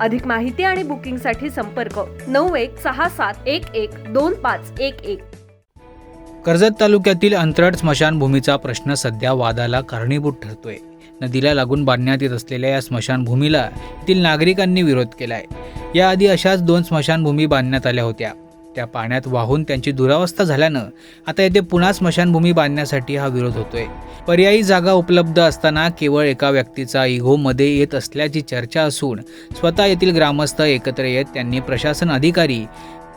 अधिक माहिती आणि बुकिंगसाठी संपर्क नऊ एक सहा सात एक एक दोन पाच एक एक. कर्जत तालुक्यातील अंतराळ स्मशानभूमीचा प्रश्न सध्या वादाला कारणीभूत ठरतोय. नदीला लागून बांधण्यात येत असलेल्या या स्मशानभूमीला येथील नागरिकांनी विरोध केलाय. याआधी अशाच दोन स्मशानभूमी बांधण्यात आल्या होत्या. त्या पाण्यात वाहून त्यांची दुरावस्था झाल्यानं आता येथे पुन्हा स्मशानभूमी बांधण्यासाठी हा विरोध होतोय. पर्यायी जागा उपलब्ध असताना केवळ एका व्यक्तीचा इगो मध्ये येत असल्याची चर्चा असून स्वतः येथील ग्रामस्थ एकत्र येत त्यांनी प्रशासन अधिकारी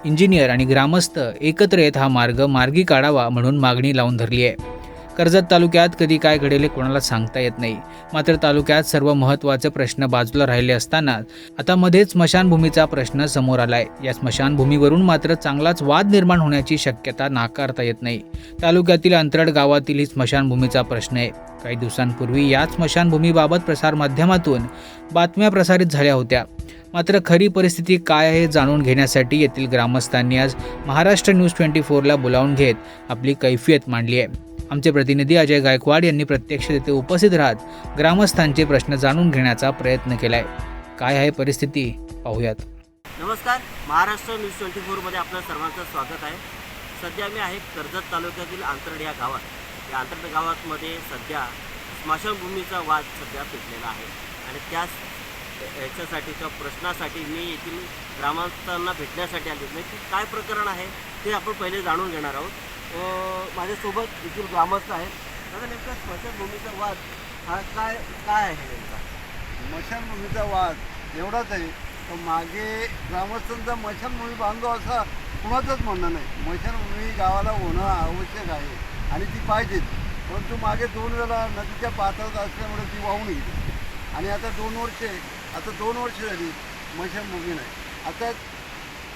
इंजिनियर आणि ग्रामस्थ एकत्र येत हा मार्ग मार्गी काढावा म्हणून मागणी लावून धरली आहे. कर्जत तालुक्यात कधी काय घडेल हे कोणाला सांगता येत नाही. मात्र तालुक्यात सर्व महत्त्वाचे प्रश्न बाजूला राहिले असताना आता मध्येच स्मशानभूमीचा प्रश्न समोर आलाय. या स्मशानभूमीवरून मात्र चांगलाच वाद निर्माण होण्याची शक्यता नाकारता येत नाही. तालुक्यातील अंतरड गावातील ही स्मशानभूमीचा प्रश्न आहे. काही दिवसांपूर्वी याच स्मशानभूमीबाबत प्रसारमाध्यमातून बातम्या प्रसारित झाल्या होत्या. मात्र खरी परिस्थिती काय आहे जाणून घेण्यासाठी येथील ग्रामस्थांनी आज महाराष्ट्र न्यूज ट्वेंटी फोरला बोलावून घेत आपली कैफियत मांडली आहे. आमचे प्रतिनिधी अजय गायकवाड यांनी प्रत्यक्ष तिथे उपस्थित राहत ग्रामस्थांचे प्रश्न जाणून घेण्याचा प्रयत्न केलाय. काय आहे परिस्थिती? पाहूयात. नमस्कार. महाराष्ट्र न्यूज ट्वेंटी फोरमध्ये आपलं सर्वांचं स्वागत आहे. सध्या मी आहे कर्जत तालुक्यातील आंतरड या गावात. या आंतरड गावामध्ये सध्या स्मशानभूमीचा वाद सध्या पेटलेला आहे. आणि त्याच याच्यासाठी त्या प्रश्नासाठी मी येथील ग्रामस्थांना भेटण्यासाठी आले नाही की काय प्रकरण आहे ते आपण पहिले जाणून घेणार आहोत. माझ्यासोबत येथील ग्रामस्थ आहेत. दादा नेमका स्मशानभूमीचा वाद हा काय काय आहे नेमका? मशानभूमीचा वाद एवढाच आहे. तर मागे ग्रामस्थांचा स्मशानभूमी बांधव असा कुणाचंच म्हणणं नाही. स्मशानभूमी गावाला होणं आवश्यक आहे आणि ती पाहिजेच. परंतु मागे दोन वेळा नदीच्या पात्रात असल्यामुळे ती वाहून गेली. आणि आता दोन वर्षे आता दोन वर्ष झाली स्मशानभूमी नाही. आता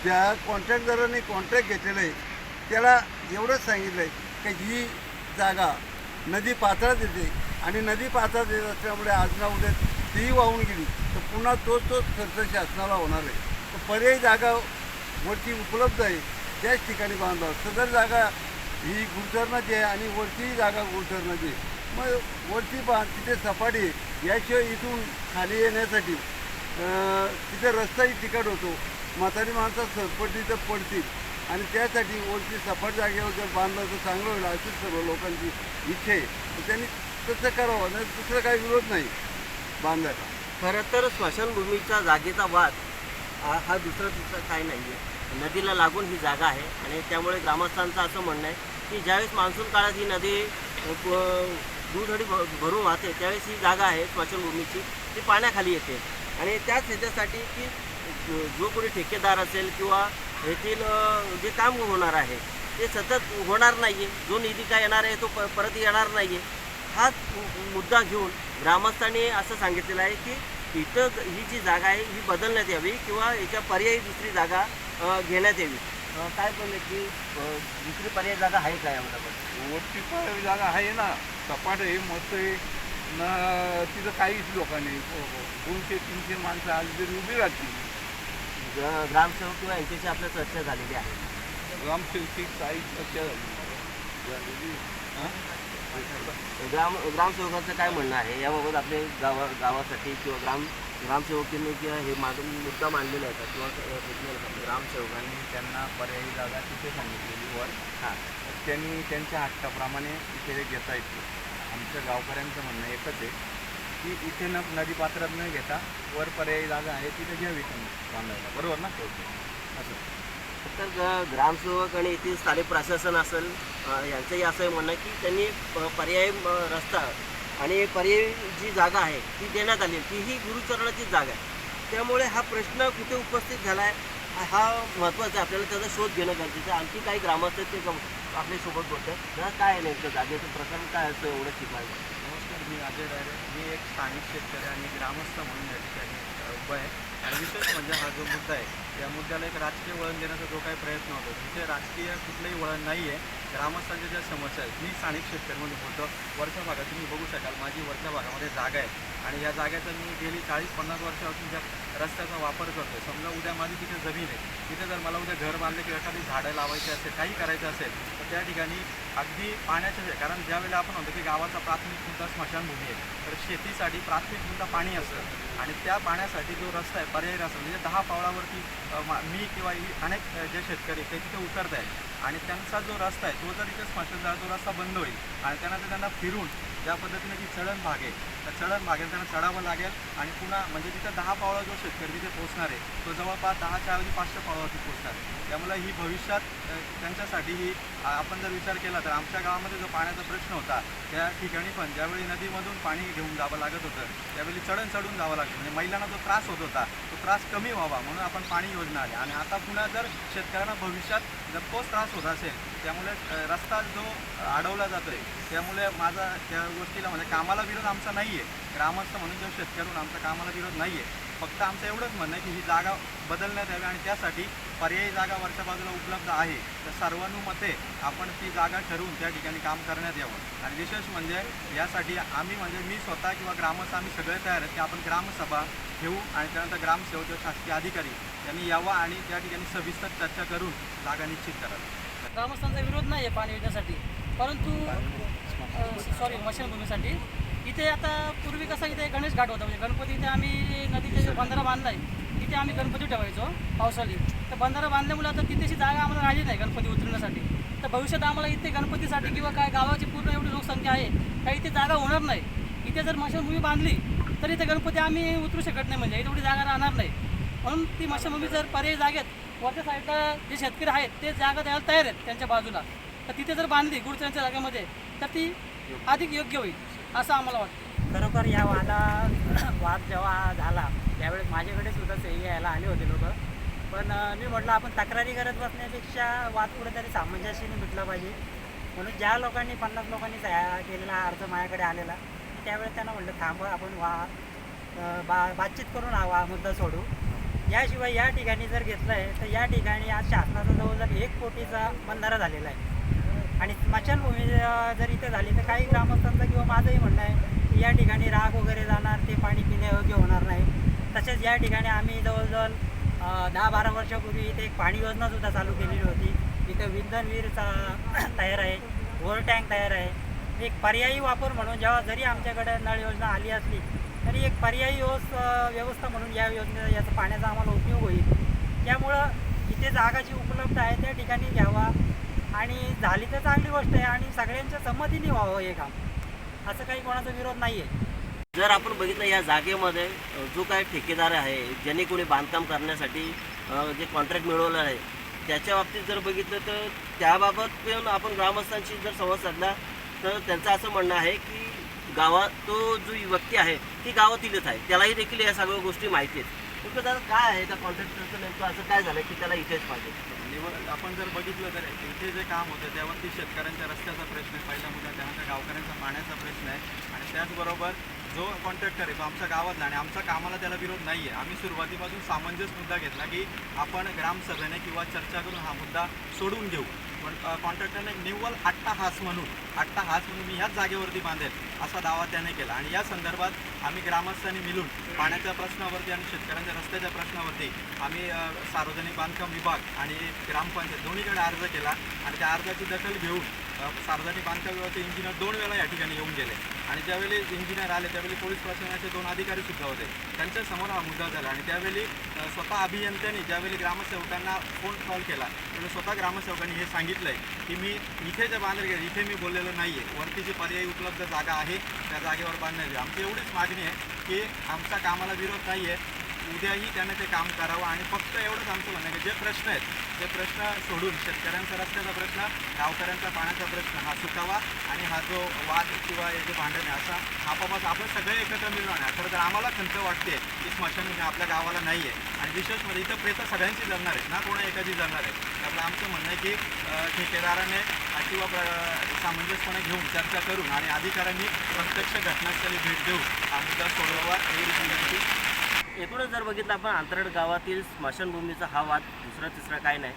त्या कॉन्ट्रॅक्टदाराने कॉन्ट्रॅक्ट घेतलेलं आहे त्याला एवढंच सांगितलं आहे की ही जागा नदी पात्रात येते आणि नदी पात्रात येत असल्यामुळे आज ना उद्या तीही वाहून गेली तर पुन्हा तोच तोच खर्च शासनाला होणार आहे. तर पर्यायी जागा वरती उपलब्ध आहे त्याच ठिकाणी बांधावं. सदर जागा ही गुलधरणाची आहे आणि वरतीही जागा गुलधरणाची आहे. मग वरती बांध तिथे सफाटी आहे. याशिवाय इथून खाली येण्यासाठी तिथे रस्ताही तिकट होतो. म्हातारी माणसं सरपटी तर पडतील. आणि त्यासाठी वरची सपाट जागेवर जर बांधलं तर चांगलं होईल अशी सर्व लोकांची इच्छा आहे. तर त्यांनी तसं करावं नाही दुसरं काही विरोध नाही बांधायला खरं तर स्मशानभूमीचा जागेचा वाद हा हा दुसरा दुसरा काही नाही आहे. नदीला लागून ही जागा आहे आणि त्यामुळे ग्रामस्थांचं असं म्हणणं आहे की ज्यावेळेस मान्सून काळात ही नदी दुधडी भ- भरून वाहते त्यावेळेस ही जागा आहे स्मशानभूमीची ती पाण्याखाली येते. आणि त्याच ह्याच्यासाठी की जो- जो कोणी ठेकेदार असेल किंवा येथील जे काम होणार आहे ते सतत होणार नाही आहे जो निधी काय येणार आहे तो प परत येणार नाही आहे हाच मुद्दा घेऊन ग्रामस्थांनी असं सांगितलेलं आहे की इथं ही जी जागा आहे ही बदलण्यात यावी किंवा याच्या पर्यायी दुसरी जागा घेण्यात यावी. काय बोलले की दुसरी पर्यायी जागा आहे काय यामध्ये? वरती पण जागा आहे ना. सपाट आहे मस्त आहे. ना तिथं काहीच लोकांनी दोनशे तीनशे माणसं आज जरी उभी राहतील ग्रामसेवक किंवा यांच्याशी आपल्या चर्चा झालेली आहे. ग्रामसेवकी काही चर्चा झाली? ग्राम ग्रामसेवकांचं काय म्हणणं आहे? याबाबत आपले गावा गावासाठी किंवा ग्राम ग्रामसेवकांनी किंवा हे माग मुद्दा मांडलेला का? किंवा ग्रामसेवकांनी त्यांना पर्यायी जागा तिथे सांगितलेली वर. हां. त्यांनी त्यांच्या हट्टाप्रमाणे इथे घेता येते आमच्या गावकऱ्यांचं म्हणणं एकच आहे. की इथे न नदी पात्रात न घेता वर पर्यायी जागा आहे तिथे घ्यावी बांधायला. बरोबर ना? असं. तर ग- ग्रामसेवक आणि येथील स्थानिक प्रशासन असेल अ, यांचंही असं म्हणणं आहे की त्यांनी प- पर्यायी अ, रस्ता आणि पर्यायी जी जागा आहे ती देण्यात आली. आहे. तीही गुरुचरणाचीच जागा आहे. त्यामुळे हा प्रश्न कुठे उपस्थित झाला आहे हा महत्त्वाचा आहे. आपल्याला त्याचा शोध घेणं गरजेचं आहे. आणखी काही ग्रामस्थ आहेत ते गम- आपल्यासोबत बोलतात. ना काय आहे नेमकं जागेचं प्रकरण? काय असतं एवढं नमस्कार मी अजय डायरे मी एक स्थानिक शेतकरी आणि ग्रामस्थ म्हणून या ठिकाणी उभा आहे. आणि विशेष म्हणजे हा जो मुद्दा आहे या मुद्द्याला एक राजकीय वळण देण्याचा जो काही प्रयत्न होतो तिथे राजकीय कुठलंही वळण नाही आहे ग्रामस्थांच्या ज्या समस्या आहेत मी स्थानिक शेतकऱ्यांमध्ये बोलतो. वरच्या भागात तुम्ही बघू शकाल माझी वरच्या भागामध्ये जागा आहे. आणि या जागेचं मी गेली चाळीस पन्नास वर्षापासून त्या रस्त्याचा वापर करतो समजा उद्या माझी तिथे जमीन आहे. तिथे जर मला उद्या घर बांधले किंवा एखादी झाडं लावायची असेल काही करायचं असेल तर त्या ठिकाणी अगदी पाण्याच्या जे- कारण ज्यावेळेला आपण म्हणतो की गावाचा प्राथमिक मुद्दा स्मशानभूमी आहे तर शेतीसाठी प्राथमिक मुद्दा पाणी असतं. आणि त्या पाण्यासाठी जो रस्ता आहे पर्यायी रस्ता म्हणजे दहा पावलावरती मा- मी किंवा ही अनेक जे शेतकरी ते तिथे उतरत आहेत आणि त्यांचा जो रस्ता आहे तो जर इथे स्मशान झाला तो रस्ता बंद होईल आणि त्यानंतर त्यांना फिरून ज्या पद्धतीने ती चढण भाग आहे त्या चढण भागेल त्यांना चढावं लागेल आणि पुन्हा म्हणजे तिथं दहा पावला जो शेतकरी तिथे पोहोचणार आहे तो जवळपास दहाच्या ऐवजी पाचशे पावलावरती पोहोचणार आहे. त्यामुळे ही भविष्यात त्यांच्यासाठी ही आपण जर विचार केला तर आमच्या गावामध्ये जो पाण्याचा प्रश्न होता त्या ठिकाणी पण ज्यावेळी नदीमधून पाणी घेऊन जावं लागत होतं त्यावेळी चढण चढून जावं लागतं म्हणजे महिलांना जो त्रास होत होता तो त्रास कमी व्हावा म्हणून आपण पाणी योजना आली आणि आता पुन्हा जर शेतकऱ्यांना भविष्यात जर त्रास होत असेल त्यामुळे रस्ता जो अडवला जातो आहे त्यामुळे माझा त्या गोष्टीला म्हणजे कामाला विरोध आमचा नाही आहे ग्रामस्थ म्हणून जो शेतकऱ्यांना आमचा कामाला विरोध नाही आहे फक्त आमचं एवढंच म्हणणं आहे की ही जागा बदलण्यात यावी आणि त्यासाठी पर्यायी जागा वरच्या बाजूला उपलब्ध आहे. तर सर्वानुमते आपण ती जागा ठरवून त्या ठिकाणी काम करण्यात यावं. आणि विशेष म्हणजे यासाठी आम्ही म्हणजे मी स्वतः किंवा ग्रामस्थ आम्ही सगळे तयार आहेत की आपण ग्रामसभा घेऊ आणि त्यानंतर ग्रामसेवक किंवा शासकीय अधिकारी यांनी यावा आणि त्या ठिकाणी सविस्तर चर्चा करून जागा निश्चित करावी. ग्रामस्थांचा विरोध नाही आहे पाणी योजनेसाठी. परंतु सॉरी मशानभूमीसाठी. इथे आता पूर्वी कसं इथे गणेश घाट होता म्हणजे गणपती इथे आम्ही नदीचे बंधारा बांधला आहे तिथे आम्ही गणपती ठेवायचो पावसाळी. तर बंधारा बांधल्यामुळे आता तिथेची जागा आम्हाला राहिली नाही गणपती उतरण्यासाठी. तर भविष्यात आम्हाला इथे गणपतीसाठी किंवा काय गावाची पूर्ण एवढी लोकसंख्या आहे काही इथे जागा होणार नाही. इथे जर मशानभूमी बांधली तर इथे गणपती आम्ही उतरू शकत नाही म्हणजे एवढी जागा राहणार नाही. म्हणून ती मशानभूमी जर पर्यायी जागेत वरच्या साईडला जे शेतकरी आहेत ते जागा द्यायला तयार आहेत त्यांच्या बाजूला. तर तिथे जर बांधली गुडच्यांच्या जागेमध्ये तर ती अधिक योग्य होईल असं आम्हाला वाटतं. खरोखर या वादा वाद जेव्हा झाला त्यावेळेस माझ्याकडे सुद्धा सही यायला आले होते लोक. पण मी म्हटलं आपण तक्रारी करत बसण्यापेक्षा वाद कुठेतरी सामंजस्याने मिटला पाहिजे. म्हणून ज्या लोकांनी पन्नास लोकांनी सह्या केलेला अर्ज माझ्याकडे आलेला त्यावेळेस त्यांना म्हटलं थांबा आपण वा बा बातचीत करून हा मुद्दा सोडू. याशिवाय या ठिकाणी जर घेतलं आहे तर या ठिकाणी आज शासनाचा जवळजवळ एक कोटीचा बंधारा झालेला आहे. आणि स्मशानभूमी जर इथे झाली तर काही ग्रामस्थांचं किंवा माझंही म्हणणं आहे की या ठिकाणी राग वगैरे जाणार ते पाणी पिण्यायोग्य होणार नाही. तसेच या ठिकाणी आम्ही जवळजवळ दहा बारा वर्षापूर्वी इथे एक पाणी योजनासुद्धा चालू केलेली होती. इथं विंधन विहीर तयार आहे ओव्हर टँक तयार आहे. एक पर्यायी वापर म्हणून जेव्हा जरी आमच्याकडे नळ योजना आली असली तरी एक पर्यायी व्यवस्था म्हणून या योजने याचा पाण्याचा आम्हाला उपयोग होईल. त्यामुळं इथे जागा जी उपलब्ध आहे त्या ठिकाणी घ्यावा. आणि झाली तर चांगली गोष्ट आहे आणि सगळ्यांच्या संमतीने व्हावं हे काम. असं काही कोणाचा विरोध नाही आहे जर आपण बघितलं या जागेमध्ये जो काही ठेकेदार आहे ज्यांनी कोणी बांधकाम करण्यासाठी जे कॉन्ट्रॅक्ट मिळवलं आहे त्याच्या बाबतीत जर बघितलं तर त्याबाबत पण आपण ग्रामस्थांशी जर संवाद साधला तर त्यांचं असं म्हणणं आहे की गावात तो जो व्यक्ती आहे ती गावातीलच आहे. त्यालाही देखील या सगळ्या गोष्टी माहिती आहेत. तुमचं दादा काय आहे? त्या कॉन्ट्रॅक्टरचं नेमकं असं काय झालं की त्याला इथेच पाहिजे? निवड आपण जर बघितलं तर इथे जे काम होतं त्यावरती शेतकऱ्यांच्या रस्त्याचा प्रश्न आहे. पहिला मुद्दा त्यानंतर गावकऱ्यांचा पाण्याचा प्रश्न आहे. आणि त्याचबरोबर जो कॉन्ट्रॅक्टर आहे तो आमच्या गावातला आणि आमच्या कामाला त्याला विरोध नाही आहे आम्ही सुरुवातीपासून सामंजस्य मुद्दा घेतला की आपण ग्रामसभेने किंवा चर्चा करून हा मुद्दा सोडून घेऊ. कॉन्ट्रॅक्टरने निव्वळ आट्टा हास म्हणून आट्टा हास म्हणून मी ह्याच जागेवरती बांधेल असा दावा त्याने केला. आणि या संदर्भात आम्ही ग्रामस्थांनी मिळून पाण्याच्या प्रश्नावरती आणि शेतकऱ्यांच्या रस्त्याच्या प्रश्नावरती आम्ही सार्वजनिक बांधकाम विभाग आणि ग्रामपंचायत दोन्हीकडे अर्ज केला आणि त्या अर्जाची दखल घेऊन सार्वजनिक बांधकाम विभागाचे इंजिनियर दोन वेळा या ठिकाणी येऊन गेले. आणि ज्यावेळी इंजिनियर आले त्यावेळी पोलीस प्रशासनाचे दोन अधिकारी सुद्धा होते. त्यांच्यासमोर हा मुद्दा झाला. आणि त्यावेळी स्वतः अभियंत्यांनी ज्यावेळी ग्रामसेवकांना फोन कॉल केला त्यावेळी स्वतः ग्रामसेवकांनी हे सांगितलं आहे की मी इथे जे बांधले गेले इथे मी बोललेलो नाही आहे वरती जी पर्यायी उपलब्ध जागा आहे त्या जागेवर बांधण्याची. आमची एवढीच मागणी आहे की आमच्या कामाला विरोध नाही आहे उद्याही त्यांना ते काम करावं आणि फक्त एवढंच आमचं म्हणणं आहे की जे प्रश्न आहेत ते प्रश्न सोडून शेतकऱ्यांचा रस्त्याचा प्रश्न गावकऱ्यांचा पाण्याचा प्रश्न हा सुटावा आणि हा जो वाद किंवा हे जे भांडण आहे असा आपापास आपण सगळे एकत्र मिळून आहे खरं तर आम्हाला खंत वाटते की स्मशान आपल्या गावाला नाही आहे आणि विशेष म्हणजे इथं प्रेत सगळ्यांची जगणार आहे ना कोणा एकाची जगणार आहे त्यामुळे आमचं म्हणणं आहे की ठेकेदाराने किंवा प्र- सामंजस्यपणे घेऊन चर्चा करून आणि अधिकाऱ्यांनी प्रत्यक्ष घटनास्थळी भेट देऊन हा मुद्दा सोडवावा. एवढी विनंती. एकूणच जर बघितलं आपण अंतरड गावातील स्मशानभूमीचा हा वाद दुसरा तिसरा काय नाही.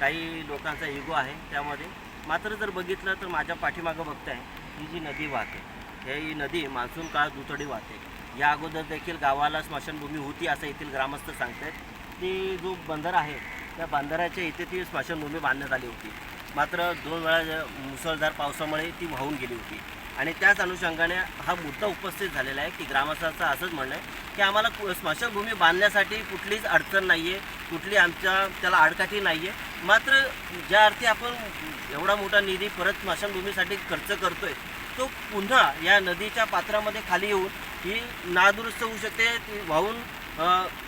काही लोकांचा इगो आहे त्यामध्ये. मात्र जर बघितलं तर माझ्या पाठीमागं बघताय ही जी नदी वाहते ही नदी मान्सून काळ दुतडी वाहते. या अगोदर देखील गावाला स्मशानभूमी होती असं येथील ग्रामस्थ सांगतायत. ती जो बंदर आहे त्या बंदराच्या इथे ती स्मशानभूमी बांधण्यात आली होती. मात्र दोन वेळा मुसळधार पावसामुळे ती वाहून गेली होती. आणि त्याच अनुषंगाने हा मुद्दा उपस्थित झालेला आहे की ग्रामस्थांचं असंच म्हणणं आहे की आम्हाला कु- स्मशानभूमी बांधण्यासाठी कुठलीच अडचण नाही आहे कुठली आमच्या त्याला आडकाठी नाही आहे मात्र ज्या अर्थी आपण एवढा मोठा निधी परत स्मशानभूमीसाठी खर्च करतो आहे तो पुन्हा या नदीच्या पात्रामध्ये खाली येऊन ही नादुरुस्त होऊ शकते ती वाहून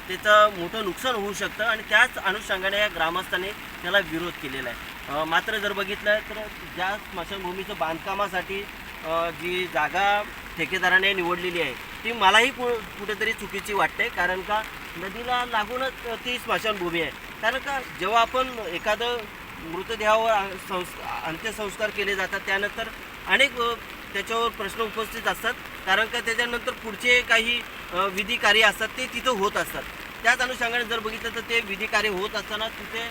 त्याचं मोठं नुकसान होऊ शकतं आणि त्याच अनुषंगाने या ग्रामस्थांनी त्याला विरोध केलेला आहे. मात्र जर बघितलं तर ज्या स्मशानभूमीचं बांधकामासाठी जी जागा ठेकेदाराने निवडलेली आहे ती मलाही कु कुठेतरी चुकीची वाटते कारण का नदीला लागूनच ती स्मशानभूमी आहे. कारण का जेव्हा आपण एखादं मृतदेहावर संस् अंत्यसंस्कार केले जातात त्यानंतर अनेक त्याच्यावर प्रश्न उपस्थित असतात. कारण का त्याच्यानंतर पुढचे काही विधी कार्य असतात ते तिथं होत असतात. त्याच अनुषंगाने जर बघितलं तर ते विधी कार्य होत असताना तिथे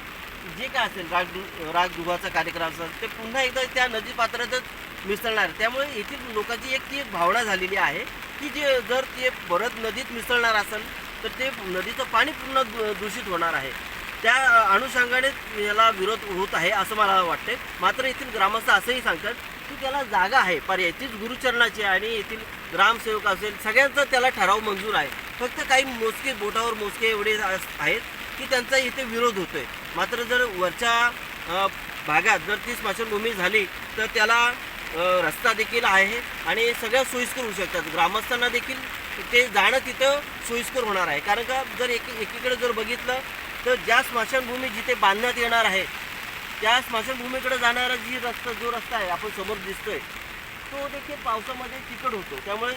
जे काय असेल राग रागदुभाचा कार्यक्रम असेल ते पुन्हा एकदा त्या नदीपात्रातच मिसळणार. त्यामुळे येथील लोकांची एक ती एक भावना झालेली आहे की जे जर ते परत नदीत मिसळणार असेल तर ते नदीचं पाणी पूर्ण दूषित होणार आहे. त्या अनुषंगाने याला विरोध होत आहे असं मला वाटते मात्र येथील ग्रामस्थ असंही सांगतात की त्याला जागा आहे पर्याय तीच गुरुचरणाची आणि येथील ग्रामसेवक असेल सगळ्यांचा त्याला ठराव मंजूर आहे. फक्त काही मोजके बोटावर मोजके एवढे आहेत की त्यांचा इथे विरोध होतो आहे मात्र जर वरच्या भागात जर ती स्मशानभूमी झाली तर त्याला रस्ता देखील आहे आणि सगळ्या सोयीस्कर होऊ शकतात. ग्रामस्थांना देखील ते जाणं तिथं सोयीस्कर होणार आहे. कारण का जर एक एकीकडे जर बघितलं तर ज्या स्मशानभूमी जिथे बांधण्यात येणार आहे त्या स्मशानभूमीकडे जाणारा जी रस्ता जो रस्ता आहे आपण समोर दिसतोय तो देखील पावसामध्ये तिकट होतो. त्यामुळे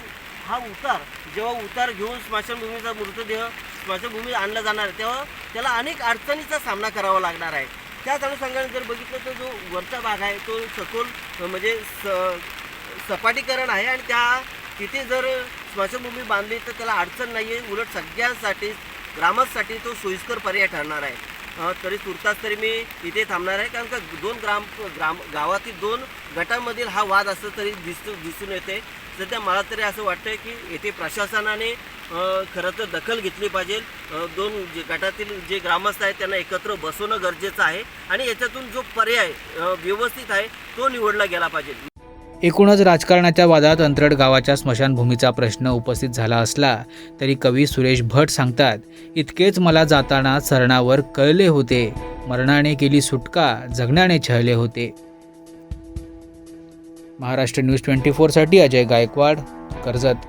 हा उतार जेव्हा उतार घेऊन स्मशानभूमीचा मृतदेह स्मशानभूमीत आणला जाणार आहे, तेव्हा त्याला अनेक अडचणीचा सामना करावा लागणार आहे. त्याच अनुषंगाने जर बघितलं तर जो वरचा भाग आहे तो सखोल म्हणजे स सपाटीकरण आहे आणि त्या तिथे जर स्मशानभूमी बांधली तर त्याला अडचण नाही आहे उलट सगळ्यांसाठी ग्रामस्थसाठी तो सोयीस्कर पर्याय ठरणार आहे. तरी तुर्तास तरी मी इथे थांबणार आहे कारण का दोन ग्राम ग्राम गावातील दोन गटांमधील हा वाद असं तरी दिसतो दिसून येते सध्या मला तरी असं वाटतं की येथे प्रशासनाने खरं तर दखल घेतली पाहिजे. दोन जे गटातील जे ग्रामस्थ आहेत त्यांना एकत्र बसवणं गरजेचं आहे आणि याच्यातून जो पर्याय व्यवस्थित आहे तो निवडला गेला पाहिजे. एकूणच राजकारणाच्या वादात अंतरड गावाच्या स्मशानभूमीचा प्रश्न उपस्थित झाला असला तरी कवी सुरेश भट सांगतात इतकेच मला जाताना सरणावर कळले होते. मरणाने केली सुटका जगण्याने छळले होते. महाराष्ट्र न्यूज ट्वेंटी फोरसाठी अजय गायकवाड कर्जत.